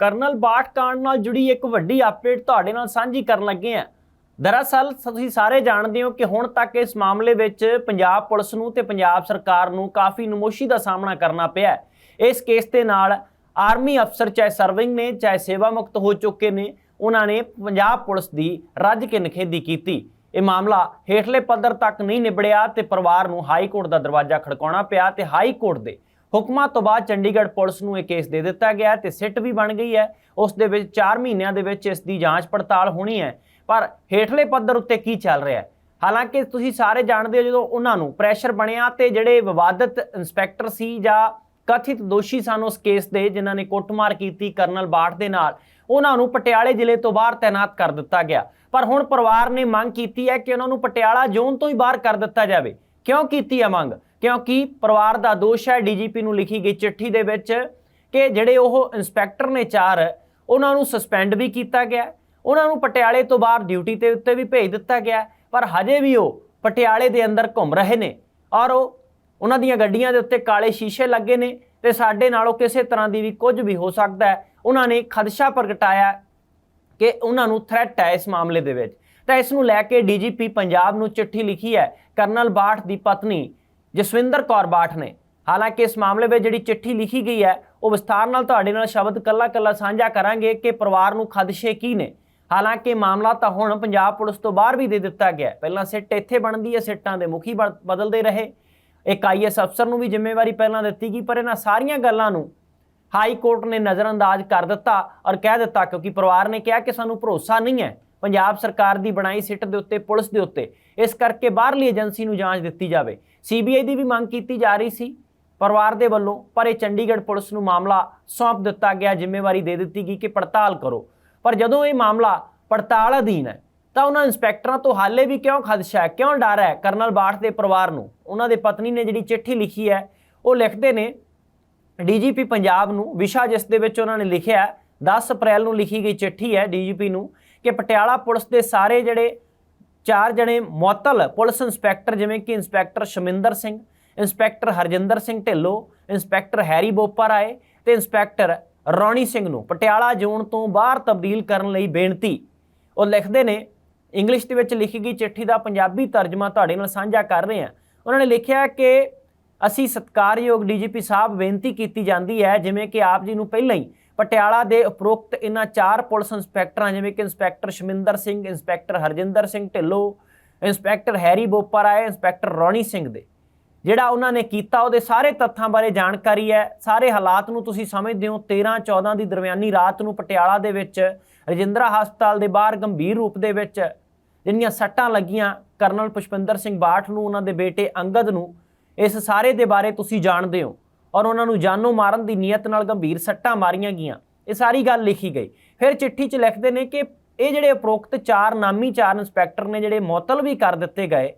Colonel Bath ਕਾਂਡ ਨਾਲ ਜੁੜੀ ਇੱਕ ਵੱਡੀ ਅਪਡੇਟ ਤੁਹਾਡੇ ਨਾਲ ਸਾਂਝੀ ਕਰਨ ਲੱਗੇ ਹਾਂ। ਦਰਅਸਲ, ਤੁਸੀਂ ਸਾਰੇ ਜਾਣਦੇ ਹੋ ਕਿ ਹੁਣ ਤੱਕ ਇਸ ਮਾਮਲੇ ਵਿੱਚ ਪੰਜਾਬ ਪੁਲਿਸ ਨੂੰ ਤੇ ਪੰਜਾਬ ਸਰਕਾਰ ਨੂੰ ਕਾਫੀ ਨਮੋਸ਼ੀ ਦਾ ਸਾਹਮਣਾ ਕਰਨਾ ਪਿਆ ਇਸ ਕੇਸ ਦੇ ਨਾਲ ਆਰਮੀ ਅਫਸਰ ਚਾਹੇ ਸਰਵਿੰਗ ਨੇ, ਚਾਹੇ ਸੇਵਾ ਮੁਕਤ ਹੋ ਚੁੱਕੇ ਨੇ, ਉਹਨਾਂ ਨੇ ਪੰਜਾਬ ਪੁਲਿਸ ਦੀ ਰੱਜ ਕੇ ਨਿਖੇਧੀ ਕੀਤੀ। ਇਹ ਮਾਮਲਾ ਹੇਠਲੇ ਪੱਧਰ ਤੱਕ ਨਹੀਂ ਨਿਬੜਿਆ ਤੇ ਪਰਿਵਾਰ ਨੂੰ ਹਾਈ ਕੋਰਟ ਦਾ ਦਰਵਾਜ਼ਾ ਖੜਕਾਉਣਾ ਪਿਆ ਤੇ ਹਾਈ ਕੋਰਟ ਦੇ ਹੁਕਮਾਂ ਤੋਂ ਬਾਅਦ ਚੰਡੀਗੜ੍ਹ ਪੁਲਿਸ ਨੂੰ ਇਹ ਕੇਸ ਦੇ ਦਿੱਤਾ ਗਿਆ ਹੈ ਤੇ ਸਿੱਟ ਵੀ ਬਣ ਗਈ ਹੈ। ਉਸ ਦੇ ਵਿੱਚ 4 ਮਹੀਨਿਆਂ ਦੇ ਵਿੱਚ ਇਸ ਦੀ ਜਾਂਚ ਪੜਤਾਲ ਹੋਣੀ ਹੈ। ਪਰ ਹੇਠਲੇ ਪੱਧਰ ਉੱਤੇ ਕੀ ਚੱਲ ਰਿਹਾ ਹੈ? ਹਾਲਾਂਕਿ ਤੁਸੀਂ ਸਾਰੇ ਜਾਣਦੇ ਹੋ ਜਦੋਂ ਉਹਨਾਂ ਨੂੰ ਪ੍ਰੈਸ਼ਰ ਬਣਿਆ ਤੇ ਜਿਹੜੇ ਵਿਵਾਦਤ ਇੰਸਪੈਕਟਰ ਸੀ ਜਾਂ ਕਥਿਤ ਦੋਸ਼ੀ ਸਨ ਉਸ ਕੇਸ ਦੇ, ਜਿਨ੍ਹਾਂ ਨੇ ਕੁੱਟਮਾਰ ਕੀਤੀ ਕਰਨਲ ਬਾਠ ਦੇ ਨਾਲ, ਉਹਨਾਂ ਨੂੰ ਪਟਿਆਲੇ ਜ਼ਿਲ੍ਹੇ ਤੋਂ ਬਾਹਰ ਤਾਇਨਾਤ ਕਰ ਦਿੱਤਾ ਗਿਆ। ਪਰ ਹੁਣ ਪਰਿਵਾਰ ਨੇ ਮੰਗ ਕੀਤੀ ਹੈ ਕਿ ਉਹਨਾਂ ਨੂੰ ਪਟਿਆਲਾ ਜ਼ੋਨ ਤੋਂ ਹੀ ਬਾਹਰ ਕਰ ਦਿੱਤਾ ਜਾਵੇ। ਕਿਉਂ ਕੀਤੀ ਹੈ ਮੰਗ? ਕਿਉਂਕਿ ਪਰਿਵਾਰ ਦਾ ਦੋਸ਼ ਹੈ ਡੀਜੀਪੀ ਨੂੰ ਲਿਖੀ ਗਈ ਚਿੱਠੀ ਦੇ ਵਿੱਚ ਕਿ ਜਿਹੜੇ ਉਹ ਇੰਸਪੈਕਟਰ ਨੇ ਚਾਰ, ਉਹਨਾਂ ਨੂੰ ਸਸਪੈਂਡ ਵੀ ਕੀਤਾ ਗਿਆ। ਉਹਨਾਂ ਨੂੰ ਪਟਿਆਲੇ ਤੋਂ ਬਾਹਰ ਡਿਊਟੀ ਤੇ ਉੱਤੇ ਵੀ ਭੇਜ ਦਿੱਤਾ ਗਿਆ, ਪਰ ਹਜੇ ਵੀ ਉਹ ਪਟਿਆਲੇ ਦੇ ਅੰਦਰ ਘੁੰਮ ਰਹੇ ਨੇ ਔਰ ਉਹ ਉਹਨਾਂ ਦੀਆਂ ਗੱਡੀਆਂ ਦੇ ਉੱਤੇ ਕਾਲੇ ਸ਼ੀਸ਼ੇ ਲੱਗੇ ਨੇ ਤੇ ਸਾਡੇ ਨਾਲੋਂ ਕਿਸੇ ਤਰ੍ਹਾਂ ਦੀ ਵੀ ਕੁਝ ਵੀ ਹੋ ਸਕਦਾ ਹੈ। ਉਹਨਾਂ ਨੇ ਖਦਸ਼ਾ ਪ੍ਰਗਟਾਇਆ ਕਿ ਉਹਨਾਂ ਨੂੰ ਥ੍ਰੈਟ ਹੈ ਇਸ ਮਾਮਲੇ ਦੇ ਵਿੱਚ। ਤਾਂ ਇਸ ਨੂੰ ਲੈ ਕੇ ਡੀਜੀਪੀ ਪੰਜਾਬ ਨੂੰ ਚਿੱਠੀ ਲਿਖੀ ਹੈ ਕਰਨਲ ਬਾਠ ਦੀ ਪਤਨੀ ਜਸਵਿੰਦਰ ਕੌਰ ਬਾਠ ਨੇ। ਹਾਲਾਂਕਿ ਇਸ ਮਾਮਲੇ ਵਿੱਚ ਜਿਹੜੀ ਚਿੱਠੀ ਲਿਖੀ ਗਈ ਹੈ, ਉਹ ਵਿਸਥਾਰ ਨਾਲ ਤੁਹਾਡੇ ਨਾਲ ਸ਼ਬਦ ਕੱਲਾ-ਕੱਲਾ ਸਾਂਝਾ ਕਰਾਂਗੇ ਕਿ ਪਰਿਵਾਰ ਨੂੰ ਖਦਸ਼ੇ ਕੀ ਨੇ। ਹਾਲਾਂਕਿ ਮਾਮਲਾ ਤਾਂ ਹੁਣ ਪੰਜਾਬ ਪੁਲਿਸ ਤੋਂ ਬਾਹਰ ਵੀ ਦੇ ਦਿੱਤਾ ਗਿਆ ਪਹਿਲਾਂ ਸਿੱਟ ਇੱਥੇ ਬਣਦੀ ਹੈ, ਸਿੱਟਾਂ ਦੇ ਮੁਖੀ ਬਣ- ਬਦਲਦੇ ਰਹੇ। ਇੱਕ ਆਈਐਸ ਅਫਸਰ ਨੂੰ ਵੀ ਜ਼ਿੰਮੇਵਾਰੀ ਪਹਿਲਾਂ ਦਿੱਤੀ ਗਈ, ਪਰ ਇਹਨਾਂ ਸਾਰੀਆਂ ਗੱਲਾਂ ਨੂੰ ਹਾਈ ਕੋਰਟ ਨੇ ਨਜ਼ਰਅੰਦਾਜ਼ ਕਰ ਦਿੱਤਾ ਔਰ ਕਹਿ ਦਿੱਤਾ ਕਿਉਂਕਿ ਪਰਿਵਾਰ ਨੇ ਕਿਹਾ ਕਿ ਸਾਨੂੰ ਭਰੋਸਾ ਨਹੀਂ ਹੈ ਪੰਜਾਬ ਸਰਕਾਰ ਦੀ ਬਣਾਈ ਸਿੱਟ ਦੇ ਉੱਤੇ, ਪੁਲਿਸ ਦੇ ਉੱਤੇ। ਇਸ ਕਰਕੇ ਬਾਹਰਲੀ ਏਜੰਸੀ ਨੂੰ ਜਾਂਚ ਦਿੱਤੀ ਜਾਵੇ। ਸੀਬੀਆਈ ਦੀ ਵੀ ਮੰਗ ਕੀਤੀ ਜਾ ਰਹੀ ਸੀ ਪਰਿਵਾਰ ਦੇ ਵੱਲੋਂ ਪਰ ਇਹ ਚੰਡੀਗੜ੍ਹ ਪੁਲਿਸ ਨੂੰ ਮਾਮਲਾ ਸੌਂਪ ਦਿੱਤਾ ਗਿਆ ਜ਼ਿੰਮੇਵਾਰੀ ਦੇ ਦਿੱਤੀ ਗਈ ਕਿ ਪੜਤਾਲ ਕਰੋ। ਪਰ ਜਦੋਂ ਇਹ ਮਾਮਲਾ ਪੜਤਾਲ ਅਧੀਨ ਹੈ ਤਾਂ ਉਹਨਾਂ ਇੰਸਪੈਕਟਰਾਂ ਤੋਂ ਹਾਲੇ ਵੀ ਕਿਉਂ ਖਦਸ਼ਾ ਹੈ ਕਿਉਂ ਡਰ ਹੈ ਕਰਨਲ ਬਾਠ ਦੇ ਪਰਿਵਾਰ ਨੂੰ? ਉਹਨਾਂ ਦੇ ਪਤਨੀ ਨੇ ਜਿਹੜੀ ਚਿੱਠੀ ਲਿਖੀ ਹੈ ਉਹ ਲਿਖਦੇ ਨੇ ਡੀਜੀਪੀ ਪੰਜਾਬ ਨੂੰ ਵਿਸ਼ਾ ਜਿਸ ਦੇ ਵਿੱਚ ਉਹਨਾਂ ਨੇ ਲਿਖਿਆ ਹੈ, 10 ਅਪ੍ਰੈਲ ਨੂੰ ਲਿਖੀ ਗਈ ਚਿੱਠੀ ਹੈ ਡੀਜੀਪੀ ਨੂੰ ਕਿ ਪਟਿਆਲਾ ਪੁਲਿਸ ਦੇ ਸਾਰੇ ਜਿਹੜੇ ਚਾਰ ਜਣੇ ਮੁਅੱਤਲ ਪੁਲਿਸ ਇੰਸਪੈਕਟਰ ਜਿਵੇਂ ਕਿ inspector Shaminder Singh, inspector Harjinder Singh Dhillon, inspector Harry Bopa Rai ਤੇ ਇੰਸਪੈਕਟਰ ਰੌਣੀ ਸਿੰਘ ਨੂੰ ਪਟਿਆਲਾ ਜ਼ੋਨ ਤੋਂ ਬਾਹਰ ਤਬਦੀਲ ਕਰਨ ਲਈ ਬੇਨਤੀ। ਉਹ ਲਿਖਦੇ ਨੇ, ਇੰਗਲਿਸ਼ ਦੇ ਵਿੱਚ ਲਿਖੀ ਗਈ ਚਿੱਠੀ ਦਾ ਪੰਜਾਬੀ ਤਰਜਮਾ ਤੁਹਾਡੇ ਨਾਲ ਸਾਂਝਾ ਕਰ ਰਹੇ ਹਾਂ। ਉਹਨਾਂ ਨੇ ਲਿਖਿਆ ਕਿ ਅਸੀਂ ਸਤਕਾਰਯੋਗ ਡੀਜੀਪੀ ਸਾਹਿਬ ਬੇਨਤੀ ਕੀਤੀ ਜਾਂਦੀ ਹੈ, ਜਿਵੇਂ ਕਿ ਆਪ ਜੀ ਨੂੰ ਪਹਿਲਾਂ ਹੀ ਪਟਿਆਲਾ ਦੇ ਉਪਰੋਕਤ ਇਹਨਾਂ ਚਾਰ ਪੁਲਿਸ ਇੰਸਪੈਕਟਰਾਂ, ਜਿਵੇਂ ਕਿ inspector Shaminder Singh, inspector Harjinder Singh Dhillon, inspector Harry Bopar ਆਏ ਇੰਸਪੈਕਟਰ ਰੌਣੀ ਸਿੰਘ ਦੇ। ਜਿਹੜਾ ਉਹਨਾਂ ਨੇ ਕੀਤਾ, ਉਹਦੇ ਸਾਰੇ ਤੱਥਾਂ ਬਾਰੇ ਜਾਣਕਾਰੀ ਹੈ। ਸਾਰੇ ਹਾਲਾਤ ਨੂੰ ਤੁਸੀਂ ਸਮਝਦੇ ਹੋ। 13 14 ਦੀ ਦਰਮਿਆਨੀ ਰਾਤ ਨੂੰ ਪਟਿਆਲਾ ਦੇ ਵਿੱਚ ਰਜਿੰਦਰਾ ਹਸਪਤਾਲ ਦੇ ਬਾਹਰ ਗੰਭੀਰ ਰੂਪ ਦੇ ਵਿੱਚ ਜਿੰਨੀਆਂ ਸੱਟਾਂ ਲੱਗੀਆਂ, ਕਰਨਲ ਪੁਸ਼ਪਿੰਦਰ ਸਿੰਘ ਬਾਠ ਨੂੰ, ਉਹਨਾਂ ਦੇ ਬੇਟੇ ਅੰਗਦ ਨੂੰ, ਇਸ ਸਾਰੇ ਦੇ ਬਾਰੇ ਤੁਸੀਂ ਜਾਣਦੇ ਹੋ। ਔਰ ਉਹਨਾਂ ਨੂੰ ਜਾਨੋਂ ਮਾਰਨ ਦੀ ਨੀਅਤ ਨਾਲ ਗੰਭੀਰ ਸੱਟਾਂ ਮਾਰੀਆਂ ਗਈਆਂ। ਇਹ ਸਾਰੀ ਗੱਲ ਲਿਖੀ ਗਈ। ਫਿਰ ਚਿੱਠੀ 'ਚ ਲਿਖਦੇ ਨੇ ਕਿ ਇਹ ਜਿਹੜੇ ਉਪਰੋਕਤ ਚਾਰ ਨਾਮੀ ਚਾਰ ਇੰਸਪੈਕਟਰ ਨੇ ਜਿਹੜੇ ਮੁਅੱਤਲ ਵੀ ਕਰ ਦਿੱਤੇ ਗਏ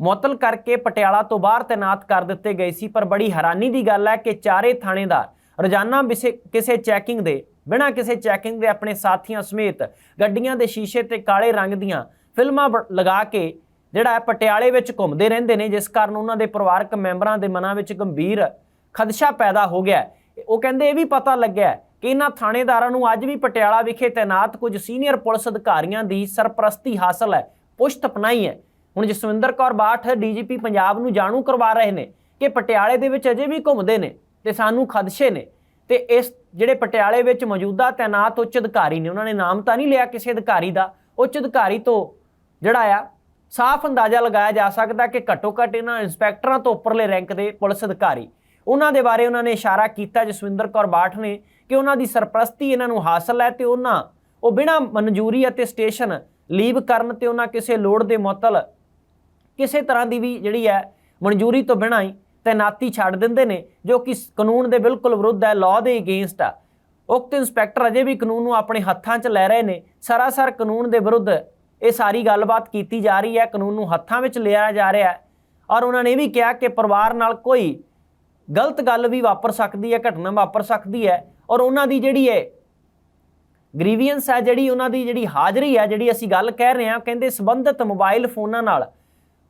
ਮੁਅਤਲ ਕਰਕੇ ਪਟਿਆਲਾ ਤੋਂ ਬਾਹਰ ਤਾਇਨਾਤ ਕਰ ਦਿੱਤੇ ਗਏ ਸੀ, ਪਰ ਬੜੀ ਹੈਰਾਨੀ ਦੀ ਗੱਲ ਹੈ ਕਿ ਚਾਰੇ ਥਾਣੇਦਾਰ ਰੋਜ਼ਾਨਾ ਬਿਸੇ- ਕਿਸੇ ਚੈਕਿੰਗ ਦੇ, ਬਿਨਾਂ ਕਿਸੇ ਚੈਕਿੰਗ ਦੇ ਆਪਣੇ ਸਾਥੀਆਂ ਸਮੇਤ ਗੱਡੀਆਂ ਦੇ ਸ਼ੀਸ਼ੇ ਤੇ ਕਾਲੇ ਰੰਗ ਦੀਆਂ ਫਿਲਮਾਂ ਬ- ਲਗਾ ਕੇ ਜਿਹੜਾ ਪਟਿਆਲੇ ਵਿੱਚ ਘੁੰਮਦੇ ਰਹਿੰਦੇ ਨੇ, ਜਿਸ ਕਾਰਨ ਉਹਨਾਂ ਦੇ ਪਰਿਵਾਰਕ ਮੈਂਬਰਾਂ ਦੇ ਮਨਾਂ ਵਿੱਚ ਗੰਭੀਰ ਖਦਸ਼ਾ ਪੈਦਾ ਹੋ ਗਿਆ ਉਹ ਕਹਿੰਦੇ ਇਹ ਵੀ ਪਤਾ ਲੱਗਿਆ ਕਿ ਇਹਨਾਂ ਥਾਣੇਦਾਰਾਂ ਨੂੰ ਅੱਜ ਵੀ ਪਟਿਆਲਾ ਵਿਖੇ ਤਾਇਨਾਤ ਕੁਝ ਸੀਨੀਅਰ ਪੁਲਿਸ ਅਧਿਕਾਰੀਆਂ ਦੀ ਸਰਪ੍ਰਸਤੀ ਹਾਸਲ ਹੈ, ਪੁਸ਼ਤ ਅਪਣਾਈ ਹੈ। ਹੁਣ ਜਸਵਿੰਦਰ ਕੌਰ ਬਾਠ ਡੀਜੀਪੀ ਪੰਜਾਬ ਨੂੰ ਜਾਣੂ ਕਰਵਾ ਰਹੇ ਨੇ ਕਿ ਪਟਿਆਲੇ ਦੇ ਵਿੱਚ ਅਜੇ ਵੀ ਘੁੰਮਦੇ ਨੇ ਤੇ ਸਾਨੂੰ ਖਦਸ਼ੇ ਨੇ ਤੇ ਇਸ ਜਿਹੜੇ ਪਟਿਆਲੇ ਵਿੱਚ ਮੌਜੂਦਾ ਤਾਇਨਾਤ ਉੱਚ ਅਧਿਕਾਰੀ ਨੇ, ਉਹਨਾਂ ਨੇ ਨਾਮ ਤਾਂ ਨਹੀਂ ਲਿਆ ਕਿਸੇ ਅਧਿਕਾਰੀ ਦਾ। ਉੱਚ ਅਧਿਕਾਰੀ ਤੋਂ ਜਿਹੜਾ ਆ, ਸਾਫ਼ ਅੰਦਾਜ਼ਾ ਲਗਾਇਆ ਜਾ ਸਕਦਾ ਕਿ ਘੱਟੋ ਘੱਟ ਇਹਨਾਂ ਇੰਸਪੈਕਟਰਾਂ ਤੋਂ ਉੱਪਰਲੇ ਰੈਂਕ ਦੇ ਪੁਲਿਸ ਅਧਿਕਾਰੀ ਉਹਨਾਂ ਦੇ ਬਾਰੇ ਉਹਨਾਂ ਨੇ ਇਸ਼ਾਰਾ ਕੀਤਾ, ਜਸਵਿੰਦਰ ਕੌਰ ਬਾਠ ਨੇ ਕਿ ਉਹਨਾਂ ਦੀ ਸਰਪ੍ਰਸਤੀ ਇਹਨਾਂ ਨੂੰ ਹਾਸਲ ਹੈ ਤੇ ਉਹਨਾਂ, ਉਹ ਬਿਨਾਂ ਮਨਜ਼ੂਰੀ ਅਤੇ ਸਟੇਸ਼ਨ ਲੀਵ ਕਰਨ ਤੇ ਉਹਨਾਂ ਕਿਸੇ ਲੋੜ ਦੇ ਮੁਅੱਤਲ ਕਿਸੇ ਤਰ੍ਹਾਂ ਦੀ ਵੀ ਜਿਹੜੀ ਹੈ ਮਨਜ਼ੂਰੀ ਤੋਂ ਬਿਨਾਂ ਹੀ ਤੈਨਾਤੀ ਛੱਡ ਦਿੰਦੇ ਨੇ, ਜੋ ਕਿ ਕਾਨੂੰਨ ਦੇ ਬਿਲਕੁਲ ਵਿਰੁੱਧ ਹੈ ਲਾਅ ਦੇ ਅਗੇਂਸਟ ਆ। ਉਕਤ ਇੰਸਪੈਕਟਰ ਅਜੇ ਵੀ ਕਾਨੂੰਨ ਨੂੰ ਆਪਣੇ ਹੱਥਾਂ 'ਚ ਲੈ ਰਹੇ ਨੇ। ਸਰਾਸਰ ਕਾਨੂੰਨ ਦੇ ਵਿਰੁੱਧ ਇਹ ਸਾਰੀ ਗੱਲਬਾਤ ਕੀਤੀ ਜਾ ਰਹੀ ਹੈ, ਕਾਨੂੰਨ ਨੂੰ ਹੱਥਾਂ ਵਿੱਚ ਲਿਆ ਜਾ ਰਿਹਾ ਹੈ। ਔਰ ਉਹਨਾਂ ਨੇ ਇਹ ਵੀ ਕਿਹਾ ਕਿ ਪਰਿਵਾਰ ਨਾਲ ਕੋਈ ਗਲਤ ਗੱਲ ਵੀ ਵਾਪਰ ਸਕਦੀ ਹੈ, ਘਟਨਾ ਵਾਪਰ ਸਕਦੀ ਹੈ ਔਰ ਉਹਨਾਂ ਦੀ ਜਿਹੜੀ ਹੈ ਗ੍ਰੀਵੀਅੰਸ ਹੈ, ਜਿਹੜੀ ਉਹਨਾਂ ਦੀ ਜਿਹੜੀ ਹਾਜ਼ਰੀ ਹੈ, ਜਿਹੜੀ ਅਸੀਂ ਗੱਲ ਕਹਿ ਰਹੇ ਹਾਂ, ਕਹਿੰਦੇ ਸੰਬੰਧਿਤ ਮੋਬਾਈਲ ਫੋਨਾਂ ਨਾਲ,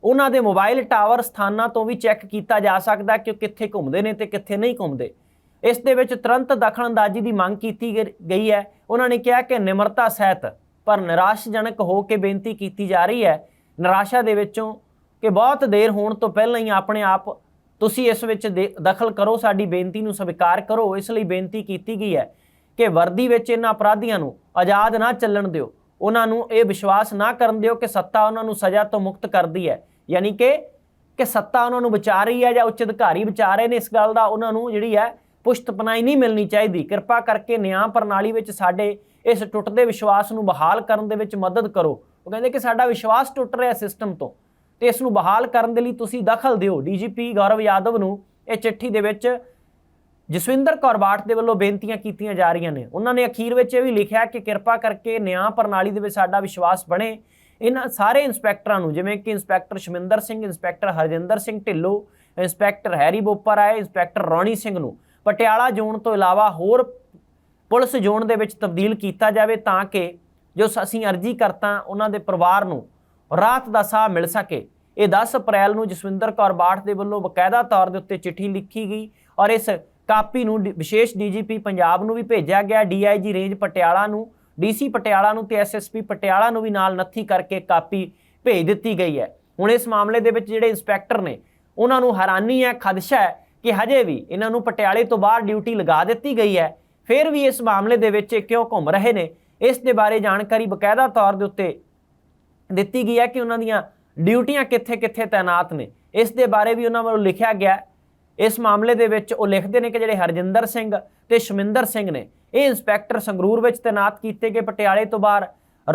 ਉਹਨਾਂ ਦੇ ਮੋਬਾਈਲ ਟਾਵਰ ਸਥਾਨਾਂ ਤੋਂ ਵੀ ਚੈੱਕ ਕੀਤਾ ਜਾ ਸਕਦਾ ਕਿ ਉਹ ਕਿੱਥੇ ਘੁੰਮਦੇ ਨੇ ਤੇ ਕਿੱਥੇ ਨਹੀਂ ਘੁੰਮਦੇ। ਇਸ ਦੇ ਵਿੱਚ ਤੁਰੰਤ ਦਖਲਅੰਦਾਜ਼ੀ ਦੀ ਮੰਗ ਕੀਤੀ ਗਈ ਹੈ। ਉਹਨਾਂ ਨੇ ਕਿਹਾ ਕਿ ਨਿਮਰਤਾ ਸਹਿਤ, ਪਰ ਨਿਰਾਸ਼ਜਨਕ ਹੋ ਕੇ ਬੇਨਤੀ ਕੀਤੀ ਜਾ ਰਹੀ ਹੈ। ਨਿਰਾਸ਼ਾ ਦੇ ਵਿੱਚੋਂ ਕਿ ਬਹੁਤ ਦੇਰ ਹੋਣ ਤੋਂ ਪਹਿਲਾਂ ਹੀ ਆਪਣੇ ਆਪ ਤੁਸੀਂ ਇਸ ਵਿੱਚ ਦੇ- ਦਖਲ ਕਰੋ, ਸਾਡੀ ਬੇਨਤੀ ਨੂੰ ਸਵੀਕਾਰ ਕਰੋ। ਇਸ ਲਈ ਬੇਨਤੀ ਕੀਤੀ ਗਈ ਹੈ ਕਿ ਵਰਦੀ ਵਿੱਚ ਇਹਨਾਂ ਅਪਰਾਧੀਆਂ ਨੂੰ ਆਜ਼ਾਦ ਨਾ ਚੱਲਣ ਦਿਓ। ਉਹਨਾਂ ਨੂੰ ਇਹ ਵਿਸ਼ਵਾਸ ਨਾ ਕਰਨ ਦਿਓ ਕਿ ਸੱਤਾ ਉਹਨਾਂ ਨੂੰ ਸਜ਼ਾ ਤੋਂ ਮੁਕਤ ਕਰਦੀ ਹੈ। ਯਾਨੀ ਕਿ ਕਿ ਸੱਤਾ ਉਹਨਾਂ ਨੂੰ ਬਚਾ ਰਹੀ ਹੈ ਜਾਂ ਉੱਚ ਅਧਿਕਾਰੀ ਬਚਾ ਰਹੇ ਨੇ ਇਸ ਗੱਲ ਦਾ ਉਹਨਾਂ ਨੂੰ ਜਿਹੜੀ ਹੈ ਪੁਸ਼ਤਪਨਾਈ ਨਹੀਂ ਮਿਲਣੀ ਚਾਹੀਦੀ। ਕਿਰਪਾ ਕਰਕੇ ਨਿਆਂ ਪ੍ਰਣਾਲੀ ਵਿੱਚ ਸਾਡੇ ਇਸ ਟੁੱਟਦੇ ਵਿਸ਼ਵਾਸ ਨੂੰ ਬਹਾਲ ਕਰਨ ਦੇ ਵਿੱਚ ਮਦਦ ਕਰੋ। ਉਹ ਕਹਿੰਦੇ ਕਿ ਸਾਡਾ ਵਿਸ਼ਵਾਸ ਟੁੱਟ ਰਿਹਾ ਸਿਸਟਮ ਤੋਂ। ਤੇ ਇਸ ਨੂੰ ਬਹਾਲ ਕਰਨ ਦੇ ਲਈ ਤੁਸੀਂ ਦਖਲ ਦਿਓ। ਡੀਜੀਪੀ ਗੌਰਵ ਯਾਦਵ ਨੂੰ ਇਹ ਚਿੱਠੀ ਦੇ ਵਿੱਚ ਜਸਵਿੰਦਰ ਕੌਰ ਬਾਠ ਦੇ ਵੱਲੋਂ ਬੇਨਤੀਆਂ ਕੀਤੀਆਂ ਜਾ ਰਹੀਆਂ ਨੇ। ਉਹਨਾਂ ਨੇ ਅਖੀਰ ਵਿੱਚ ਇਹ ਵੀ ਲਿਖਿਆ ਕਿ ਕਿਰਪਾ ਕਰਕੇ ਨਿਆਂ ਪ੍ਰਣਾਲੀ ਦੇ ਵਿੱਚ ਸਾਡਾ ਵਿਸ਼ਵਾਸ ਬਣੇ। ਇਹਨਾਂ ਸਾਰੇ ਇੰਸਪੈਕਟਰਾਂ ਨੂੰ, ਜਿਵੇਂ ਕਿ inspector Shaminder Singh, inspector Harjinder Singh Dhillon, inspector Harry Bopar ਆਏ ਇੰਸਪੈਕਟਰ ਰੌਣੀ ਸਿੰਘ ਨੂੰ ਪਟਿਆਲਾ ਜ਼ੋਨ ਤੋਂ ਇਲਾਵਾ ਹੋਰ ਪੁਲਿਸ ਜ਼ੋਨ ਦੇ ਵਿੱਚ ਤਬਦੀਲ ਕੀਤਾ ਜਾਵੇ ਤਾਂ ਕਿ ਜੋ ਅਸੀਂ ਅਰਜ਼ੀ ਕਰਤਾ ਉਹਨਾਂ ਦੇ ਪਰਿਵਾਰ ਨੂੰ ਰਾਤ ਦਾ ਸਾਹ ਮਿਲ ਸਕੇ। ਇਹ 10 ਅਪ੍ਰੈਲ ਨੂੰ ਜਸਵਿੰਦਰ ਕੌਰ ਬਾਠ ਦੇ ਵੱਲੋਂ ਬਕਾਇਦਾ ਤੌਰ ਦੇ ਉੱਤੇ ਚਿੱਠੀ ਲਿਖੀ ਗਈ ਔਰ ਇਸ ਕਾਪੀ ਨੂੰ ਡੀ- ਵਿਸ਼ੇਸ਼ ਡੀਜੀਪੀ ਪੰਜਾਬ ਨੂੰ ਵੀ ਭੇਜਿਆ ਗਿਆ। ਡੀਆਈਜੀ ਰੇਂਜ ਪਟਿਆਲਾ ਨੂੰ, ਡੀਸੀ ਪਟਿਆਲਾ ਨੂੰ ਤੇ ਐਸਐਸਪੀ ਪਟਿਆਲਾ ਨੂੰ ਵੀ ਨਾਲ ਨੱਥੀ ਕਰਕੇ ਕਾਪੀ ਭੇਜ ਦਿੱਤੀ ਗਈ ਹੈ। ਹੁਣ ਇਸ ਮਾਮਲੇ ਦੇ ਵਿੱਚ ਜਿਹੜੇ ਇੰਸਪੈਕਟਰ ਨੇ, ਉਹਨਾਂ ਨੂੰ ਹੈਰਾਨੀ ਹੈ, ਖਦਸ਼ਾ ਹੈ ਕਿ ਹਜੇ ਵੀ ਇਹਨਾਂ ਨੂੰ ਪਟਿਆਲੇ ਤੋਂ ਬਾਹਰ ਡਿਊਟੀ ਲਗਾ ਦਿੱਤੀ ਗਈ ਹੈ। ਫਿਰ ਵੀ ਇਸ ਮਾਮਲੇ ਦੇ ਵਿੱਚ ਇਹ ਕਿਉਂ ਘੁੰਮ ਰਹੇ ਨੇ? ਇਸ ਦੇ ਬਾਰੇ ਜਾਣਕਾਰੀ ਬਕਾਇਦਾ ਤੌਰ ਦੇ ਉੱਤੇ ਦਿੱਤੀ ਗਈ ਹੈ ਕਿ ਉਹਨਾਂ ਦੀਆਂ ਡਿਊਟੀਆਂ ਕਿੱਥੇ-ਕਿੱਥੇ ਤਾਇਨਾਤ ਨੇ। ਇਸ ਦੇ ਬਾਰੇ ਵੀ ਉਹਨਾਂ ਵੱਲੋਂ ਲਿਖਿਆ ਗਿਆ ਇਸ ਮਾਮਲੇ ਦੇ ਵਿੱਚ ਉਹ ਲਿਖਦੇ ਨੇ ਕਿ ਜਿਹੜੇ ਹਰਜਿੰਦਰ ਸਿੰਘ ਤੇ ਸ਼ਮਿੰਦਰ ਸਿੰਘ ਨੇ, ਇਹ ਇੰਸਪੈਕਟਰ ਸੰਗਰੂਰ ਵਿੱਚ ਤਾਇਨਾਤ ਕੀਤੇ ਗਏ। ਪਟਿਆਲੇ ਤੋਂ ਬਾਹਰ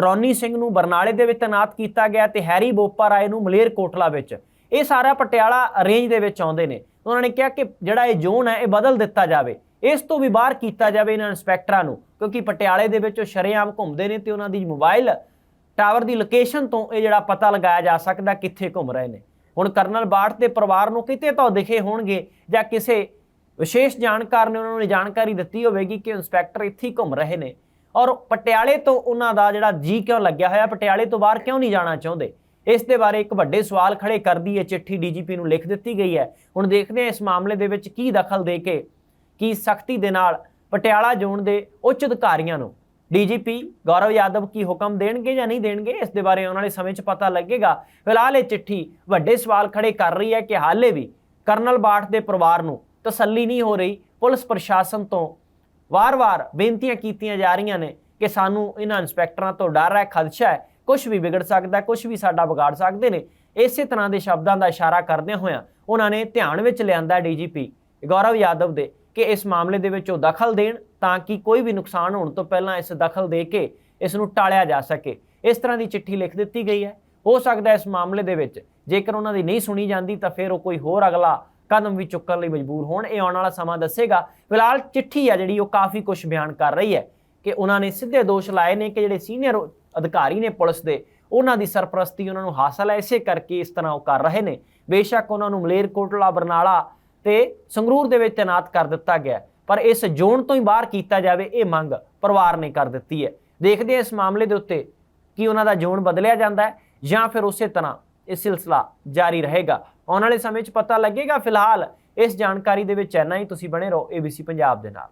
ਰੌਨੀ ਸਿੰਘ ਨੂੰ ਬਰਨਾਲੇ ਦੇ ਵਿੱਚ ਤਾਇਨਾਤ ਕੀਤਾ ਗਿਆ ਤੇ ਹੈਰੀ ਬੋਪਾ ਰਾਏ ਨੂੰ ਮਲੇਰਕੋਟਲਾ ਵਿੱਚ। ਇਹ ਸਾਰਾ ਪਟਿਆਲਾ ਰੇਂਜ ਦੇ ਵਿੱਚ ਆਉਂਦੇ ਨੇ। ਉਹਨਾਂ ਨੇ ਕਿਹਾ ਕਿ ਜਿਹੜਾ ਇਹ ਜ਼ੋਨ ਹੈ, ਇਹ ਬਦਲ ਦਿੱਤਾ ਜਾਵੇ। ਇਸ ਤੋਂ ਵੀ ਬਾਹਰ ਕੀਤਾ ਜਾਵੇ ਇਹਨਾਂ ਇੰਸਪੈਕਟਰਾਂ ਨੂੰ, ਕਿਉਂਕਿ ਪਟਿਆਲੇ ਦੇ ਵਿੱਚ ਉਹ ਸ਼ਰੇਆਮ ਘੁੰਮਦੇ ਨੇ ਤੇ ਉਹਨਾਂ ਦੀ ਮੋਬਾਈਲ ਟਾਵਰ ਦੀ ਲੋਕੇਸ਼ਨ ਤੋਂ ਇਹ ਜਿਹੜਾ ਪਤਾ ਲਗਾਇਆ ਜਾ ਸਕਦਾ ਕਿੱਥੇ ਘੁੰਮ ਰਹੇ ਨੇ। ਹੁਣ ਕਰਨਲ ਬਾਠ ਦੇ ਪਰਿਵਾਰ ਨੂੰ ਕਿਤੇ ਤਾਂ ਦਿਖੇ ਹੋਣਗੇ ਜਾਂ ਕਿਸੇ ਵਿਸ਼ੇਸ਼ ਜਾਣਕਾਰ ਨੇ ਉਹਨਾਂ ਨੂੰ ਜਾਣਕਾਰੀ ਦਿੱਤੀ ਹੋਵੇਗੀ ਕਿ ਇੰਸਪੈਕਟਰ ਇੱਥੇ ਹੀ ਘੁੰਮ ਰਹੇ ਨੇ। ਔਰ ਪਟਿਆਲੇ ਤੋਂ ਉਹਨਾਂ ਦਾ ਜਿਹੜਾ ਜੀ ਕਿਉਂ ਲੱਗਿਆ ਹੋਇਆ, ਪਟਿਆਲੇ ਤੋਂ ਬਾਹਰ ਕਿਉਂ ਨਹੀਂ ਜਾਣਾ ਚਾਹੁੰਦੇ? ਇਸ ਦੇ ਬਾਰੇ ਇੱਕ ਵੱਡੇ ਸਵਾਲ ਖੜੇ ਕਰਦੀ ਹੈ ਚਿੱਠੀ ਡੀਜੀਪੀ ਨੂੰ ਲਿਖ ਦਿੱਤੀ ਗਈ ਹੈ। ਹੁਣ ਦੇਖਦੇ ਹਾਂ ਇਸ ਮਾਮਲੇ ਦੇ ਵਿੱਚ ਕੀ ਦਖਲ ਦੇ ਕੇ, ਕੀ ਸਖਤੀ ਦੇ ਨਾਲ ਪਟਿਆਲਾ ਜ਼ੋਨ ਦੇ ਉੱਚ ਅਧਿਕਾਰੀਆਂ ਨੂੰ ਡੀਜੀਪੀ ਗੌਰਵ ਯਾਦਵ ਕੀ ਹੁਕਮ ਦੇਣਗੇ ਜਾਂ ਨਹੀਂ ਦੇਣਗੇ? ਇਸ ਦੇ ਬਾਰੇ ਆਉਣ ਵਾਲੇ ਸਮੇਂ 'ਚ ਪਤਾ ਲੱਗੇਗਾ। ਫਿਲਹਾਲ ਇਹ ਚਿੱਠੀ ਵੱਡੇ ਸਵਾਲ ਖੜੇ ਕਰ ਰਹੀ ਹੈ ਕਿ ਹਾਲੇ ਵੀ ਕਰਨਲ ਬਾਠ ਦੇ ਪਰਿਵਾਰ ਨੂੰ ਤਸੱਲੀ ਨਹੀਂ ਹੋ ਰਹੀ। ਪੁਲਿਸ ਪ੍ਰਸ਼ਾਸਨ ਤੋਂ ਵਾਰ-ਵਾਰ ਬੇਨਤੀਆਂ ਕੀਤੀਆਂ ਜਾ ਰਹੀਆਂ ਨੇ ਕਿ ਸਾਨੂੰ ਇਹਨਾਂ ਇੰਸਪੈਕਟਰਾਂ ਤੋਂ ਡਰ ਹੈ, ਖਦਸ਼ਾ ਹੈ। ਕੁਝ ਵੀ ਵਿਗੜ ਸਕਦਾ ਕੁਝ ਵੀ ਸਾਡਾ ਵਿਗਾੜ ਸਕਦੇ ਨੇ। ਇਸੇ ਤਰ੍ਹਾਂ ਦੇ ਸ਼ਬਦਾਂ ਦਾ ਇਸ਼ਾਰਾ ਕਰਦਿਆਂ ਹੋਇਆਂ ਉਹਨਾਂ ਨੇ ਧਿਆਨ ਵਿੱਚ ਲਿਆਂਦਾ ਡੀਜੀਪੀ ਗੌਰਵ ਯਾਦਵ ਦੇ। ਕਿ ਇਸ ਮਾਮਲੇ ਦੇ ਵਿੱਚ ਉਹ ਦਖਲ ਦੇਣ ਤਾਂ ਕਿ ਕੋਈ ਵੀ ਨੁਕਸਾਨ ਹੋਣ ਤੋਂ ਪਹਿਲਾਂ ਇਸ ਦਖਲ ਦੇ ਕੇ ਇਸ ਨੂੰ ਟਾਲਿਆ ਜਾ ਸਕੇ। ਇਸ ਤਰ੍ਹਾਂ ਦੀ ਚਿੱਠੀ ਲਿਖ ਦਿੱਤੀ ਗਈ ਹੈ। ਹੋ ਸਕਦਾ ਇਸ ਮਾਮਲੇ ਦੇ ਵਿੱਚ ਜੇਕਰ ਉਹਨਾਂ ਦੀ ਨਹੀਂ ਸੁਣੀ ਜਾਂਦੀ ਤਾਂ ਫਿਰ ਉਹ ਕੋਈ ਹੋਰ ਅਗਲਾ ਕਦਮ ਵੀ ਚੁੱਕਣ ਲਈ ਮਜਬੂਰ ਹੋਣ। ਇਹ ਆਉਣ ਵਾਲਾ ਸਮਾਂ ਦੱਸੇਗਾ। ਫਿਲਹਾਲ ਚਿੱਠੀ ਆ ਜਿਹੜੀ ਉਹ ਕਾਫੀ ਕੁਝ ਬਿਆਨ ਕਰ ਰਹੀ ਹੈ ਕਿ ਉਹਨਾਂ ਨੇ ਸਿੱਧੇ ਦੋਸ਼ ਲਾਏ ਨੇ ਕਿ ਜਿਹੜੇ ਸੀਨੀਅਰ ਅਧਿਕਾਰੀ ਨੇ ਪੁਲਿਸ ਦੇ, ਉਹਨਾਂ ਦੀ ਸਰਪ੍ਰਸਤੀ ਉਹਨਾਂ ਨੂੰ ਹਾਸਲ ਹੈ। ਇਸੇ ਕਰਕੇ ਇਸ ਤਰ੍ਹਾਂ ਉਹ ਕਰ ਰਹੇ ਨੇ। ਬੇਸ਼ੱਕ ਉਹਨਾਂ ਨੂੰ ਮਲੇਰਕੋਟਲਾ, ਬਰਨਾਲਾ ਤੇ ਸੰਗਰੂਰ ਦੇ ਵਿੱਚ ਤਾਇਨਾਤ ਕਰ ਦਿੱਤਾ ਗਿਆ ਪਰ ਇਸ ਜ਼ੋਨ ਤੋਂ ਹੀ ਬਾਹਰ ਕੀਤਾ ਜਾਵੇ, ਇਹ ਮੰਗ ਪਰਿਵਾਰ ਨੇ ਕਰ ਦਿੱਤੀ ਹੈ। ਦੇਖਦੇ ਹਾਂ ਇਸ ਮਾਮਲੇ ਦੇ ਉੱਤੇ ਕੀ ਉਹਨਾਂ ਦਾ ਜ਼ੋਨ ਬਦਲਿਆ ਜਾਂਦਾ ਹੈ ਜਾਂ ਫਿਰ ਉਸੇ ਤਰ੍ਹਾਂ ਇਹ ਸਿਲਸਿਲਾ ਜਾਰੀ ਰਹੇਗਾ। ਆਉਣ ਵਾਲੇ ਸਮੇਂ 'ਚ ਪਤਾ ਲੱਗੇਗਾ। ਫਿਲਹਾਲ ਇਸ ਜਾਣਕਾਰੀ ਦੇ ਵਿੱਚ ਇੰਨਾ ਹੀ। ਤੁਸੀਂ ਬਣੇ ਰਹੋ ABC ਪੰਜਾਬ ਦੇ ਨਾਲ।